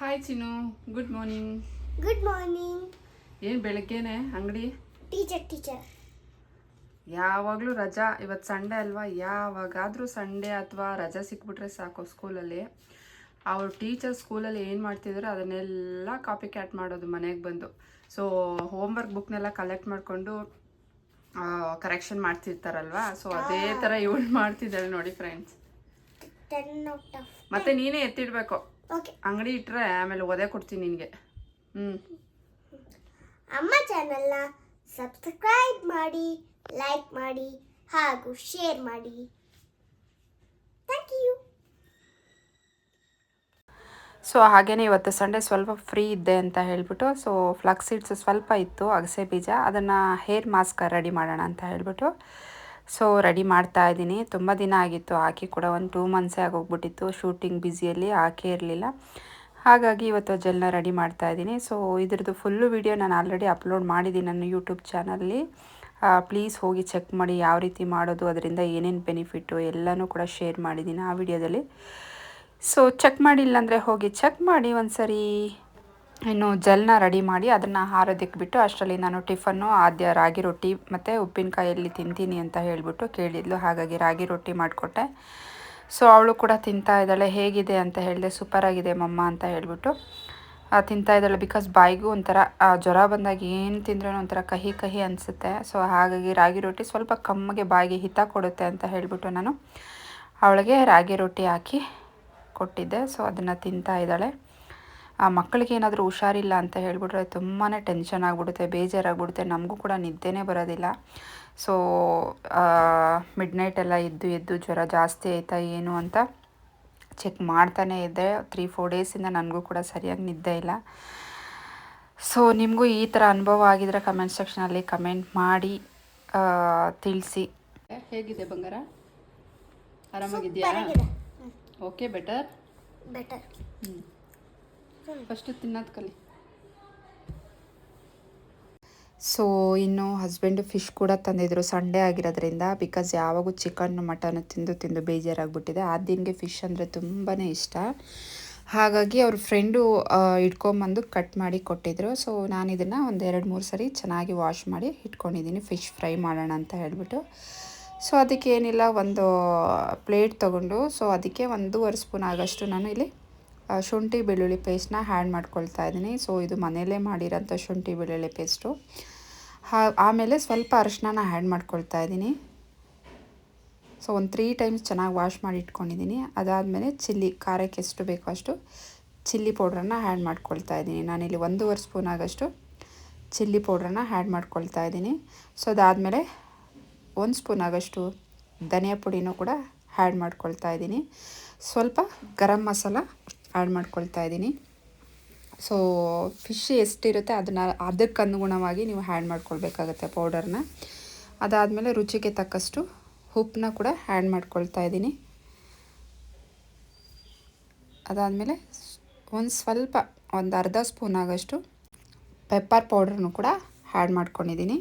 Hi Chinnu good morning good morning ಏನು ಬೆಳಗ್ಗೆನೆ? ಅಂಗಡಿ? ಟೀಚರ್ ಟೀಚರ್ ಯಾವಾಗಲೂ ರಜಾ. ಇವತ್ತು ಸಂಡೇ ಅಲ್ವಾ? ಯಾವಾಗಾದರೂ ಸಂಡೇ ಅಥವಾ ರಜಾ ಸಿಕ್ಬಿಟ್ರೆ ಸಾಕು ಸ್ಕೂಲಲ್ಲಿ ಅವ್ರ ಟೀಚರ್ ಸ್ಕೂಲಲ್ಲಿ ಏನು ಮಾಡ್ತಿದ್ರು ಅದನ್ನೆಲ್ಲ ಕಾಪಿ ಕ್ಯಾಟ್ ಮಾಡೋದು ಮನೆಗೆ ಬಂದು. ಸೊ ಹೋಮ್ವರ್ಕ್ ಬುಕ್ನೆಲ್ಲ ಕಲೆಕ್ಟ್ ಮಾಡಿಕೊಂಡು ಕರೆಕ್ಷನ್ ಮಾಡ್ತಿರ್ತಾರಲ್ವಾ? ಸೊ ಅದೇ ಥರ ಇವಳು ಮಾಡ್ತಿದ್ದಾಳೆ ನೋಡಿ ಫ್ರೆಂಡ್ಸ್ ಮತ್ತೆ ನೀನೇ ಎತ್ತಿಡ್ಬೇಕು. ಓಕೆ ಅಂಗಡಿ ಇಟ್ಟರೆ ಆಮೇಲೆ ಒದೆ ಕೊಡ್ತೀನಿ ನಿನಗೆ. ಹ್ಞೂ ಅಮ್ಮ ಚಾನಲ್ನ ಸಬ್ಸ್ಕ್ರೈಬ್ ಮಾಡಿ ಲೈಕ್ ಮಾಡಿ ಹಾಗೂ ಶೇರ್ ಮಾಡಿ. ಥ್ಯಾಂಕ್ ಯು ಸೊ ಹಾಗೆಯೇ ಇವತ್ತು ಸಂಡೇ ಸ್ವಲ್ಪ ಫ್ರೀ ಇದ್ದೆ ಅಂತ ಹೇಳ್ಬಿಟ್ಟು ಸೊ ಫ್ಲಕ್ಸ್ ಸೀಡ್ಸ್ ಸ್ವಲ್ಪ ಇತ್ತು ಅಗಸೆ ಬೀಜ ಅದನ್ನು ಹೇರ್ ಮಾಸ್ಕ್ ರೆಡಿ ಮಾಡೋಣ ಅಂತ ಹೇಳ್ಬಿಟ್ಟು. ಸೊ ರೆಡಿ ಮಾಡ್ತಾ ಇದ್ದೀನಿ. ತುಂಬ ದಿನ ಆಗಿತ್ತು, ಆಕೆ ಕೂಡ ಒಂದು ಟೂ ಮಂತ್ಸೇ ಆಗೋಗ್ಬಿಟ್ಟಿತ್ತು. ಶೂಟಿಂಗ್ ಬ್ಯುಸಿಯಲ್ಲಿ ಆಕೆ ಇರಲಿಲ್ಲ. ಹಾಗಾಗಿ ಇವತ್ತು ಜೆಲ್ನ ರೆಡಿ ಮಾಡ್ತಾ ಇದ್ದೀನಿ. ಸೊ ಇದ್ರದ್ದು ಫುಲ್ಲು ವಿಡಿಯೋ ನಾನು ಆಲ್ರೆಡಿ ಅಪ್ಲೋಡ್ ಮಾಡಿದ್ದೀನಿ ನನ್ನ ಯೂಟ್ಯೂಬ್ ಚಾನಲ್ಲಿ ಪ್ಲೀಸ್ ಹೋಗಿ ಚೆಕ್ ಮಾಡಿ ಯಾವ ರೀತಿ ಮಾಡೋದು, ಅದರಿಂದ ಏನೇನು ಬೆನಿಫಿಟ್ಟು ಎಲ್ಲನೂ ಕೂಡ ಶೇರ್ ಮಾಡಿದ್ದೀನಿ ಆ ವಿಡಿಯೋದಲ್ಲಿ ಸೊ ಚೆಕ್ ಮಾಡಿಲ್ಲ ಅಂದರೆ ಹೋಗಿ ಚೆಕ್ ಮಾಡಿ ಒಂದು ಸರಿ ಇನ್ನು ಜೆಲ್ನ ರೆಡಿ ಮಾಡಿ ಅದನ್ನು ಹಾರೋದಿಕ್ಬಿಟ್ಟು ಅಷ್ಟರಲ್ಲಿ ನಾನು ಟಿಫನ್ನು, ಆದ್ಯ ರಾಗಿ ರೊಟ್ಟಿ ಮತ್ತು ಉಪ್ಪಿನಕಾಯಲ್ಲಿ ತಿಂತೀನಿ ಅಂತ ಹೇಳಿಬಿಟ್ಟು ಕೇಳಿದ್ಲು. ಹಾಗಾಗಿ ರಾಗಿ ರೊಟ್ಟಿ ಮಾಡಿಕೊಟ್ಟೆ. ಸೊ ಅವಳು ಕೂಡ ತಿಂತಾ ಇದ್ದಾಳೆ. ಹೇಗಿದೆ ಅಂತ ಹೇಳಿದೆ. ಸೂಪರಾಗಿದೆ ಮಮ್ಮ ಅಂತ ಹೇಳಿಬಿಟ್ಟು. ತಿಂತಾ ಇದ್ದಾಳೆ ಬಿಕಾಸ್ ಬಾಯಿಗೂ ಒಂಥರ ಜ್ವರ ಬಂದಾಗ ಏನು ತಿಂದ್ರೂ ಒಂಥರ ಕಹಿ ಕಹಿ ಅನಿಸುತ್ತೆ. ಸೊ ಹಾಗಾಗಿ ರಾಗಿ ರೊಟ್ಟಿ ಸ್ವಲ್ಪ ಕಮ್ಮಿಗೆ ಬಾಯಿಗೆ ಹಿತ ಕೊಡುತ್ತೆ ಅಂತ ಹೇಳಿಬಿಟ್ಟು ನಾನು ಅವಳಿಗೆ ರಾಗಿ ರೊಟ್ಟಿ ಹಾಕಿ ಕೊಟ್ಟಿದ್ದೆ. ಸೊ ಅದನ್ನು ತಿಂತಾ ಇದ್ದಾಳೆ. ಆ ಮಕ್ಕಳಿಗೆ ಏನಾದರೂ ಹುಷಾರಿಲ್ಲ ಅಂತ ಹೇಳಿಬಿಟ್ರೆ ತುಂಬಾ ಟೆನ್ಷನ್ ಆಗಿಬಿಡುತ್ತೆ ಬೇಜಾರಾಗ್ಬಿಡುತ್ತೆ. ನಮಗೂ ಕೂಡ ನಿದ್ದೆನೇ ಬರೋದಿಲ್ಲ. ಸೊ ಮಿಡ್ ನೈಟೆಲ್ಲ ಎದ್ದು ಎದ್ದು ಜ್ವರ ಜಾಸ್ತಿ ಆಯಿತಾ ಏನು ಅಂತ ಚೆಕ್ ಮಾಡ್ತಾನೇ ಇದ್ದೆ. ತ್ರೀ ಫೋರ್ ಡೇಸಿಂದ ನನಗೂ ಕೂಡ ಸರಿಯಾಗಿ ನಿದ್ದೆ ಇಲ್ಲ. ಸೊ ನಿಮಗೂ ಈ ಥರ ಅನುಭವ ಆಗಿದ್ರೆ ಕಮೆಂಟ್ ಸೆಕ್ಷನಲ್ಲಿ ಕಮೆಂಟ್ ಮಾಡಿ ಆ, ತಿಳಿಸಿ. ಹೇಗಿದೆ ಬಂಗಾರ? ಆರಾಮಾಗಿದೆಯಾ ಓಕೆ ಬೆಟರ್ ಬೆಟರ್ ಫಸ್ಟ್ ತಿನ್ನೋದು ಕಲಿ. ಸೊ ಇನ್ನು ಹಸ್ಬೆಂಡು ಫಿಶ್ ಕೂಡ ತಂದಿದ್ರು ಸಂಡೇ ಆಗಿರೋದ್ರಿಂದ ಬಿಕಾಸ್ ಯಾವಾಗೂ ಚಿಕನ್ ಮಟನ್ ತಿಂದು ತಿಂದು ಬೇಜಾರಾಗ್ಬಿಟ್ಟಿದೆ. ಆ ದಿನಗೆ ಫಿಶ್ ಅಂದರೆ ತುಂಬಾ ಇಷ್ಟ. ಹಾಗಾಗಿ ಅವ್ರ ಫ್ರೆಂಡು ಇಟ್ಕೊಂಬಂದು ಕಟ್ ಮಾಡಿ ಕೊಟ್ಟಿದ್ರು. ಸೊ ನಾನು ಇದನ್ನು ಒಂದು ಎರಡು ಮೂರು ಸರಿ ಚೆನ್ನಾಗಿ ವಾಶ್ ಮಾಡಿ ಇಟ್ಕೊಂಡಿದ್ದೀನಿ ಫಿಶ್ ಫ್ರೈ ಮಾಡೋಣ ಅಂತ ಹೇಳ್ಬಿಟ್ಟು. ಸೊ ಅದಕ್ಕೆ ಏನಿಲ್ಲ, ಒಂದು ಪ್ಲೇಟ್ ತೊಗೊಂಡು. ಸೊ ಅದಕ್ಕೆ ಒಂದೂವರೆ ಸ್ಪೂನ್ ಆಗೋಷ್ಟು ನಾನು ಇಲ್ಲಿ ಶುಂಠಿ ಬೆಳ್ಳುಳ್ಳಿ ಪೇಸ್ಟ್ನ ಹ್ಯಾಡ್ ಮಾಡ್ಕೊಳ್ತಾ ಇದ್ದೀನಿ. ಸೊ ಇದು ಮನೆಯಲ್ಲೇ ಮಾಡಿರೋಂಥ ಶುಂಠಿ ಬೆಳ್ಳುಳ್ಳಿ ಪೇಸ್ಟು ಆಮೇಲೆ ಸ್ವಲ್ಪ ಅರಿಶಿನ ಹ್ಯಾಡ್ ಮಾಡ್ಕೊಳ್ತಾ ಇದ್ದೀನಿ. ಸೊ ಒಂದು ತ್ರೀ ಟೈಮ್ಸ್ ಚೆನ್ನಾಗಿ ವಾಶ್ ಮಾಡಿ ಇಟ್ಕೊಂಡಿದ್ದೀನಿ. ಅದಾದಮೇಲೆ ಚಿಲ್ಲಿ, ಖಾರಕ್ಕೆ ಎಷ್ಟು ಬೇಕೋ ಅಷ್ಟು ಚಿಲ್ಲಿ ಪೌಡ್ರನ್ನ ಹ್ಯಾಡ್ ಮಾಡ್ಕೊಳ್ತಾ ಇದ್ದೀನಿ. ನಾನಿಲ್ಲಿ ಒಂದೂವರೆ ಸ್ಪೂನ್ ಆಗಷ್ಟು ಚಿಲ್ಲಿ ಪೌಡ್ರನ್ನ ಹ್ಯಾಡ್ ಮಾಡ್ಕೊಳ್ತಾ ಇದ್ದೀನಿ. ಸೊ ಅದಾದಮೇಲೆ ಒಂದು ಸ್ಪೂನ್ ಆಗಷ್ಟು ಧನಿಯಾ ಪುಡಿನೂ ಕೂಡ ಹ್ಯಾಡ್ ಮಾಡ್ಕೊಳ್ತಾ ಇದ್ದೀನಿ. ಸ್ವಲ್ಪ ಗರಂ ಮಸಾಲ ಆ್ಯಡ್ ಮಾಡ್ಕೊಳ್ತಾ ಇದ್ದೀನಿ. ಸೊ ಫಿಶ್ ಎಷ್ಟಿರುತ್ತೆ ಅದನ್ನು ಅದಕ್ಕೆ ಅನುಗುಣವಾಗಿ ನೀವು ಹ್ಯಾಡ್ ಮಾಡ್ಕೊಳ್ಬೇಕಾಗತ್ತೆ ಪೌಡರ್ನ ಅದಾದಮೇಲೆ ರುಚಿಗೆ ತಕ್ಕಷ್ಟು ಉಪ್ಪನ್ನ ಕೂಡ ಆ್ಯಡ್ ಮಾಡ್ಕೊಳ್ತಾ ಇದ್ದೀನಿ. ಅದಾದಮೇಲೆ ಒಂದು ಸ್ವಲ್ಪ, ಒಂದು ಅರ್ಧ ಸ್ಪೂನ್ ಆಗೋಷ್ಟು ಪೆಪ್ಪರ್ ಪೌಡ್ರನ್ನು ಕೂಡ ಆ್ಯಡ್ ಮಾಡ್ಕೊಂಡಿದ್ದೀನಿ.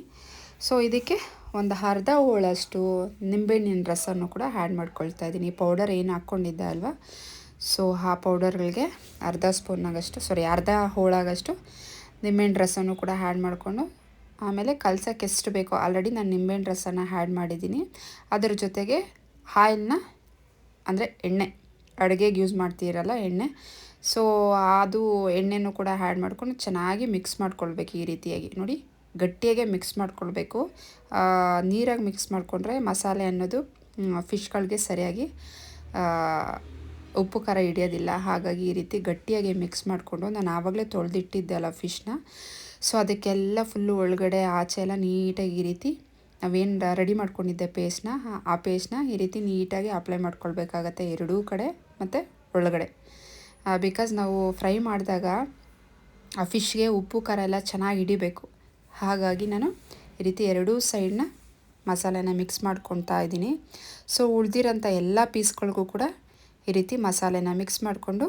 ಸೊ ಇದಕ್ಕೆ ಒಂದು ಅರ್ಧ ಹೋಳಷ್ಟು ನಿಂಬೆಹಣ್ಣಿನ ರಸನ್ನು ಕೂಡ ಆ್ಯಡ್ ಮಾಡ್ಕೊಳ್ತಾ ಇದ್ದೀನಿ. ಪೌಡರ್ ಏನು ಹಾಕ್ಕೊಂಡಿದ್ದೆ ಅಲ್ವಾ? ಸೊ ಆ ಪೌಡರ್ಗಳಿಗೆ ಅರ್ಧ ಸ್ಪೂನಾಗಷ್ಟು ಸಾರಿ ಅರ್ಧ ಹೋಳಾಗಷ್ಟು ನಿಂಬೆಹಣ್ಣು ರಸನೂ ಕೂಡ ಆ್ಯಡ್ ಮಾಡಿಕೊಂಡು, ಆಮೇಲೆ ಕಲ್ಸಕ್ಕೆ ಎಷ್ಟು ಬೇಕೋ ಆಲ್ರೆಡಿ ನಾನು ನಿಂಬೆಹಣ್ಣು ರಸನ ಆ್ಯಡ್ ಮಾಡಿದ್ದೀನಿ. ಅದರ ಜೊತೆಗೆ ಆಯಿಲ್ನ ಅಂದರೆ ಎಣ್ಣೆ, ಅಡುಗೆಗೆ ಯೂಸ್ ಮಾಡ್ತೀರಲ್ಲ ಎಣ್ಣೆ. ಸೊ ಅದು ಎಣ್ಣೆನೂ ಕೂಡ ಆ್ಯಡ್ ಮಾಡ್ಕೊಂಡು ಚೆನ್ನಾಗಿ ಮಿಕ್ಸ್ ಮಾಡ್ಕೊಳ್ಬೇಕು ಈ ರೀತಿಯಾಗಿ. ನೋಡಿ, ಗಟ್ಟಿಯಾಗೆ ಮಿಕ್ಸ್ ಮಾಡ್ಕೊಳ್ಬೇಕು. ನೀರಾಗಿ ಮಿಕ್ಸ್ ಮಾಡಿಕೊಂಡ್ರೆ ಮಸಾಲೆ ಅನ್ನೋದು ಫಿಶ್ಗಳಿಗೆ ಸರಿಯಾಗಿ ಉಪ್ಪು ಖಾರ ಹಿಡಿಯೋದಿಲ್ಲ. ಹಾಗಾಗಿ ಈ ರೀತಿ ಗಟ್ಟಿಯಾಗಿ ಮಿಕ್ಸ್ ಮಾಡಿಕೊಂಡು ನಾನು ಆವಾಗಲೇ ತೊಳೆದಿಟ್ಟಿದ್ದೆ ಅಲ್ಲ ಫಿಶ್ನ ಸೊ ಅದಕ್ಕೆಲ್ಲ ಫುಲ್ಲು ಒಳಗಡೆ ಆಚೆ ಎಲ್ಲ ನೀಟಾಗಿ ಈ ರೀತಿ ನಾವೇನು ರೆಡಿ ಮಾಡ್ಕೊಂಡಿದ್ದೆ ಪೇಸ್ಟ್ನ ಆ ಪೇಸ್ಟ್ನ ಈ ರೀತಿ ನೀಟಾಗಿ ಅಪ್ಲೈ ಮಾಡ್ಕೊಳ್ಬೇಕಾಗತ್ತೆ ಎರಡೂ ಕಡೆ ಮತ್ತು ಒಳಗಡೆ. ಬಿಕಾಸ್ ನಾವು ಫ್ರೈ ಮಾಡಿದಾಗ ಆ ಫಿಶ್ಗೆ ಉಪ್ಪು, ಖಾರ ಎಲ್ಲ ಚೆನ್ನಾಗಿ ಹಿಡಿಬೇಕು. ಹಾಗಾಗಿ ನಾನು ಈ ರೀತಿ ಎರಡೂ ಸೈಡ್ನ ಮಸಾಲೆನ ಮಿಕ್ಸ್ ಮಾಡ್ಕೊತಾ ಇದ್ದೀನಿ. ಸೊ ಉಳ್ದಿರೋಂಥ ಎಲ್ಲ ಪೀಸ್ಗಳಿಗೂ ಕೂಡ ಈ ರೀತಿ ಮಸಾಲೆನ ಮಿಕ್ಸ್ ಮಾಡಿಕೊಂಡು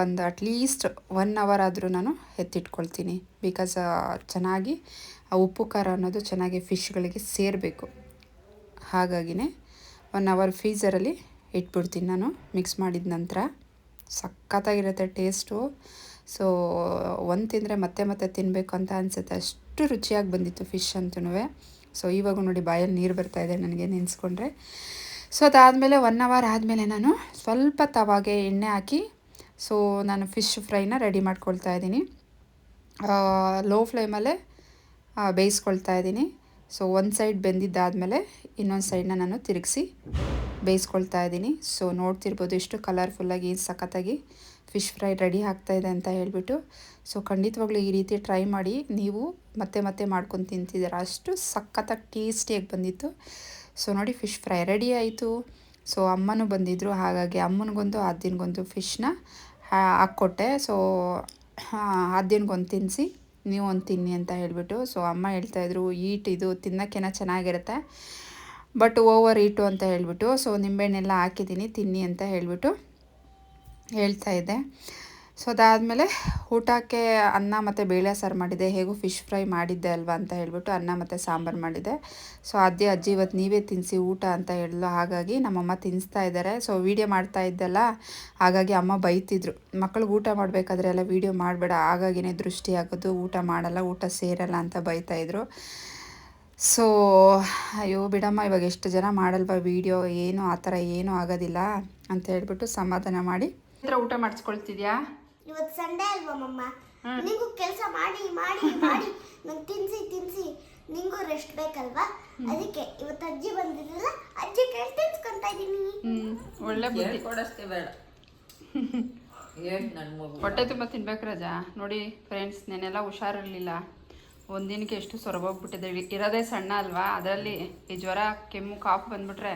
ಒಂದು ಅಟ್ಲೀಸ್ಟ್ ಒನ್ ಅವರ್ ಆದರೂ ನಾನು ಎತ್ತಿಟ್ಕೊಳ್ತೀನಿ. ಬಿಕಾಸ್ ಚೆನ್ನಾಗಿ ಆ ಉಪ್ಪು ಖಾರ ಅನ್ನೋದು ಚೆನ್ನಾಗಿ ಫಿಶ್ಗಳಿಗೆ ಸೇರಬೇಕು. ಹಾಗಾಗಿನೇ ಒನ್ ಅವರ್ ಫ್ರೀಝರಲ್ಲಿ ಇಟ್ಬಿಡ್ತೀನಿ ನಾನು ಮಿಕ್ಸ್ ಮಾಡಿದ ನಂತರ. ಸಖತ್ತಾಗಿರುತ್ತೆ ಟೇಸ್ಟು ಸೊ ಒಂದು ತಿಂದರೆ ಮತ್ತೆ ಮತ್ತೆ ತಿನ್ನಬೇಕು ಅಂತ ಅನಿಸುತ್ತೆ. ಅಷ್ಟು ರುಚಿಯಾಗಿ ಬಂದಿತ್ತು ಫಿಶ್ ಅಂತೂ ಸೊ ಇವಾಗ ನೋಡಿ ಬಾಯಲ್ಲಿ ನೀರು ಬರ್ತಾ ಇದೆ. ನನಗೆ ನೆನೆಸ್ಕೊಂಡ್ರೆ. ಸೊ, ಅದಾದಮೇಲೆ ಒನ್ ಅವರ್ ಆದಮೇಲೆ ನಾನು ಸ್ವಲ್ಪ ತವಾಗೆ ಎಣ್ಣೆ ಹಾಕಿ ಸೊ ನಾನು ಫಿಶ್ ಫ್ರೈನ ರೆಡಿ ಮಾಡ್ಕೊಳ್ತಾ ಇದ್ದೀನಿ. ಲೋ ಫ್ಲೇಮಲ್ಲೇ ಬೇಯಿಸ್ಕೊಳ್ತಾ ಇದ್ದೀನಿ. ಸೊ ಒಂದು ಸೈಡ್ ಬೆಂದಿದ್ದಾದಮೇಲೆ ಇನ್ನೊಂದು ಸೈಡ್ನ ನಾನು ತಿರುಗಿಸಿ ಬೇಯಿಸ್ಕೊಳ್ತಾ ಇದ್ದೀನಿ. ಸೊ ನೋಡ್ತಿರ್ಬೋದು ಎಷ್ಟು ಕಲರ್ಫುಲ್ಲಾಗಿ ಸಖತ್ತಾಗಿ ಫಿಶ್ ಫ್ರೈ ರೆಡಿ ಆಗ್ತಾ ಇದೆ ಅಂತ ಹೇಳಿಬಿಟ್ಟು. ಸೊ ಖಂಡಿತವಾಗ್ಲೂ ಈ ರೀತಿ ಟ್ರೈ ಮಾಡಿ, ನೀವು ಮತ್ತೆ ಮತ್ತೆ ಮಾಡ್ಕೊಂಡು ತಿಂತಿದ್ದೀರ. ಅಷ್ಟು ಸಖತ್ತಾಗಿ ಟೇಸ್ಟಿಯಾಗಿ ಬಂದಿತ್ತು. ಸೊ ನೋಡಿ ಫಿಶ್ ಫ್ರೈ ರೆಡಿ ಆಯಿತು. ಸೊ ಅಮ್ಮನೂ ಬಂದಿದ್ದರು ಹಾಗಾಗಿ ಅಮ್ಮನಿಗೊಂದು, ಆದ್ಯನಿಗೊಂದು ಫಿಶ್ನ ಹಾಕ್ಕೊಟ್ಟೆ. ಸೊ ಅದಿನಗೊಂದು ತಿನ್ನಿಸಿ ನೀವು ಒಂದು ತಿನ್ನಿ ಅಂತ ಹೇಳಿಬಿಟ್ಟು. ಸೊ ಅಮ್ಮ ಹೇಳ್ತಾಯಿದ್ರು ಈಟ್ ಇದು ತಿನ್ನೋಕ್ಕೇನ ಚೆನ್ನಾಗಿರುತ್ತೆ. ಬಟ್ ಓವರ್ ಈಟು ಅಂತ ಹೇಳಿಬಿಟ್ಟು. ಸೊ ನಿಂಬೆಹಣ್ಣೆಲ್ಲ ಹಾಕಿದ್ದೀನಿ, ತಿನ್ನಿ ಅಂತ ಹೇಳಿಬಿಟ್ಟು ಹೇಳ್ತಾ ಇದ್ದೆ. ಸೊ ಅದಾದಮೇಲೆ ಊಟಕ್ಕೆ ಅನ್ನ ಮತ್ತು ಬೇಳೆ ಸಾರು ಮಾಡಿದ್ದೆ. ಹೇಗೂ ಫಿಶ್ ಫ್ರೈ ಮಾಡಿದ್ದೆ ಅಲ್ವಾ ಅಂತ ಹೇಳಿಬಿಟ್ಟು ಅನ್ನ ಮತ್ತು ಸಾಂಬಾರು ಮಾಡಿದ್ದೆ ಸೊ ಅಜ್ಜಿ ಅಜ್ಜಿ ಇವತ್ತು ನೀವೇ ತಿನ್ನಿಸಿ ಊಟ ಅಂತ ಹೇಳಲು ಹಾಗಾಗಿ ನಮ್ಮಮ್ಮ ತಿನ್ನಿಸ್ತಾ ಇದ್ದಾರೆ. ಸೊ ವೀಡಿಯೋ ಮಾಡ್ತಾ ಇದ್ದಲ್ಲ. ಹಾಗಾಗಿ ಅಮ್ಮ ಬೈತಿದ್ರು. ಮಕ್ಕಳಿಗೆ ಊಟ ಮಾಡಬೇಕಾದ್ರೆ ಎಲ್ಲ ವೀಡಿಯೋ ಮಾಡಬೇಡ. ಹಾಗಾಗಿನೇ ದೃಷ್ಟಿ ಆಗೋದು. ಊಟ ಮಾಡಲ್ಲ, ಊಟ ಸೇರಲ್ಲ ಅಂತ ಬೈತಾಯಿದ್ರು ಸೊ ಅಯ್ಯೋ ಬಿಡಮ್ಮ, ಇವಾಗ ಎಷ್ಟು ಜನ ಮಾಡಲ್ವಾ ವೀಡಿಯೋ ಏನು, ಆ ಥರ ಏನೂ ಆಗೋದಿಲ್ಲ ಅಂತ ಹೇಳ್ಬಿಟ್ಟು ಸಮಾಧಾನ ಮಾಡಿ. ಊಟ ಮಾಡಿಸ್ಕೊಳ್ತಿದ್ಯಾ? ಇವತ್ತು ಸಂಡೇ ಅಲ್ವಾ ಮಮ್ಮ? ನಿಂಗೂ ಕೆಲಸ ಮಾಡಿ ಮಾಡಿ ಮಾಡಿ. ನಂಗೆ ತಿನ್ಸಿ ತಿನ್ಸಿ. ನಿಂಗೂ ರೆಸ್ಟ್ ಬೇಕಲ್ವಾ? ಅದಕ್ಕೆ ಇವತ್ತು ಅಜ್ಜಿ ಬಂದಿರಲ್ಲ ಅಜ್ಜಿ ಕೇಳಿ ತಿನ್ಸ್ಕೊಂತ ಇದ್ದೀನಿ. ಒಳ್ಳೆ ಬುದ್ಧಿ. ಕೊಡಷ್ಟೇ ಬೇಡ. ನನ್ನ ಮಗು. ಹೊಟ್ಟೆ ತುಂಬ ತಿನ್ಬೇಕು ರಜಾ. ನೋಡಿ ಫ್ರೆಂಡ್ಸ್ ನೆನೆಲ್ಲ ಹುಷಾರಿರಲಿಲ್ಲ. ಒಂದಿನಕ್ಕೆ ಎಷ್ಟು ಸೊರಬೋಗ್ಬಿಟ್ಟಿದೆ ಇರೋದೇ ಸಣ್ಣ ಅಲ್ವಾ? ಅದರಲ್ಲಿ ಈ ಜ್ವರ ಕೆಮ್ಮು ಕಾಫ್ ಬಂದ್ಬಿಟ್ರೆ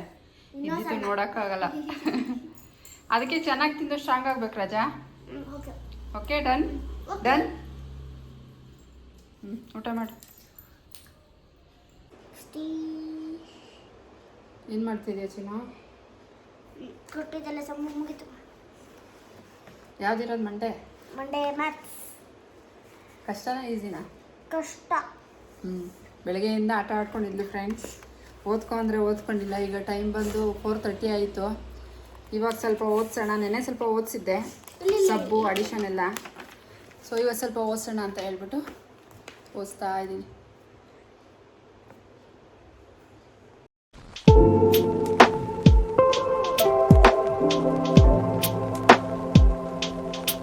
ಇದ್ದಿದ್ದು ನೋಡೋಕ್ಕಾಗಲ್ಲ. ಅದಕ್ಕೆ ಚೆನ್ನಾಗಿ ತಿಂದು ಸ್ಟ್ರಾಂಗ್ ಆಗ್ಬೇಕು ರಜಾ. ಓಕೆ ಡನ್ ಡನ್ ಹ್ಞೂ ಊಟ ಮಾಡಿ. ಏನು ಮಾಡ್ತಿದ್ಯಾ ಚಿನ್ನ? ಕೊಟ್ಟಿದ್ದೆಲ್ಲ ಸಮ ಮುಗಿತು. ಯಾವ್ದಿರೋದು ಮಂಡೆ? Monday maths. ಕಷ್ಟನಾ ಈಸಿನಾ? ಕಷ್ಟ. ಹ್ಞೂ ಬೆಳಗ್ಗೆಯಿಂದ ಆಟ ಆಡ್ಕೊಂಡಿದ್ಲು ಫ್ರೆಂಡ್ಸ್ ಓದ್ಕೊ ಅಂದರೆ ಓದ್ಕೊಂಡಿಲ್ಲ ಈಗ ಟೈಮ್ ಬಂದು ಫೋರ್ ತರ್ಟಿ ಆಯಿತು. ಇವಾಗ ಸ್ವಲ್ಪ ಓದಿಸೋಣ ನೆನೆ ಸ್ವಲ್ಪ ಓದಿಸಿದ್ದೆ. ಸಬ್ಬು ಅಡಿಷನ್ ಎಲ್ಲ. ಸೊ ಇವಾಗ ಸ್ವಲ್ಪ ಓದಿಸೋಣ ಅಂತ ಹೇಳ್ಬಿಟ್ಟು ಓದಿಸ್ತಾ ಇದ್ದೀನಿ